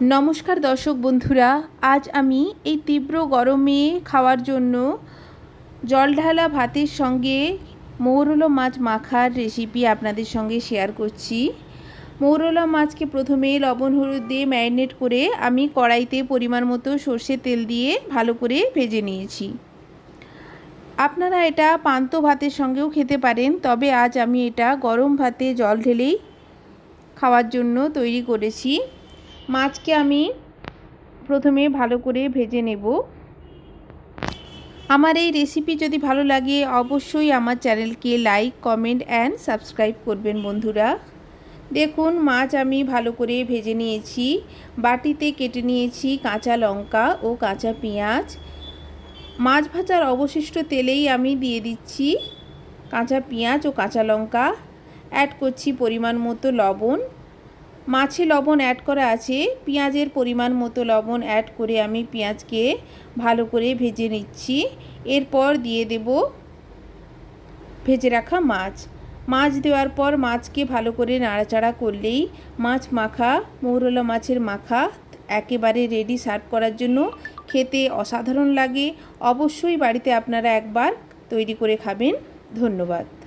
নমস্কার দর্শক বন্ধুরা, আজ আমি এই তীব্র গরমে খাওয়ার জন্য জল ঢালা ভাতের সঙ্গে মৌরলা মাছ মাখার রেসিপি আপনাদের সঙ্গে শেয়ার করছি। মৌরলা মাছকে প্রথমে লবণ, হলুদ দিয়ে ম্যারিনেট করে আমি কড়াইতে পরিমাণ মতো সর্ষের তেল দিয়ে ভালো করে ভেজে নিয়েছি। আপনারা এটা পান্ত ভাতের সঙ্গেও খেতে পারেন, তবে আজ আমি এটা গরম ভাতে জল ঢেলেই খাওয়ার জন্য তৈরি করেছি। মাছকে আমি প্রথমে ভালো করে ভেজে নেব। আমার এই রেসিপি যদি ভালো লাগে, অবশ্যই আমার চ্যানেলকে লাইক কমেন্ট অ্যান্ড সাবস্ক্রাইব করবেন বন্ধুরা। দেখুন, মাছ আমি ভালো করে ভেজে নিয়েছি। বাটিতে কেটে নিয়েছি কাঁচা লঙ্কা ও কাঁচা পেঁয়াজ। মাছ ভাজার অবশিষ্ট তেলেই আমি দিয়ে দিচ্ছি কাঁচা পেঁয়াজ ও কাঁচা লঙ্কা। অ্যাড করছি পরিমাণ মতো লবণ। মাছে লবণ অ্যাড করা আছে। পেঁয়াজের পরিমাণ মতো লবণ অ্যাড করে আমি পেঁয়াজকে ভালো করে ভেজে নিচ্ছি। এরপর দিয়ে দেব ভেজে রাখা মাছ। মাছ দেওয়ার পর মাছকে ভালো করে নাড়াচাড়া করলেই মাছ মাখা, মৌরলা মাছের মাখা একেবারে রেডি সার্ভ করার জন্য খেতে অসাধারণ লাগে। অবশ্যই বাড়িতে আপনারা একবার তৈরি করে খাবেন। ধন্যবাদ।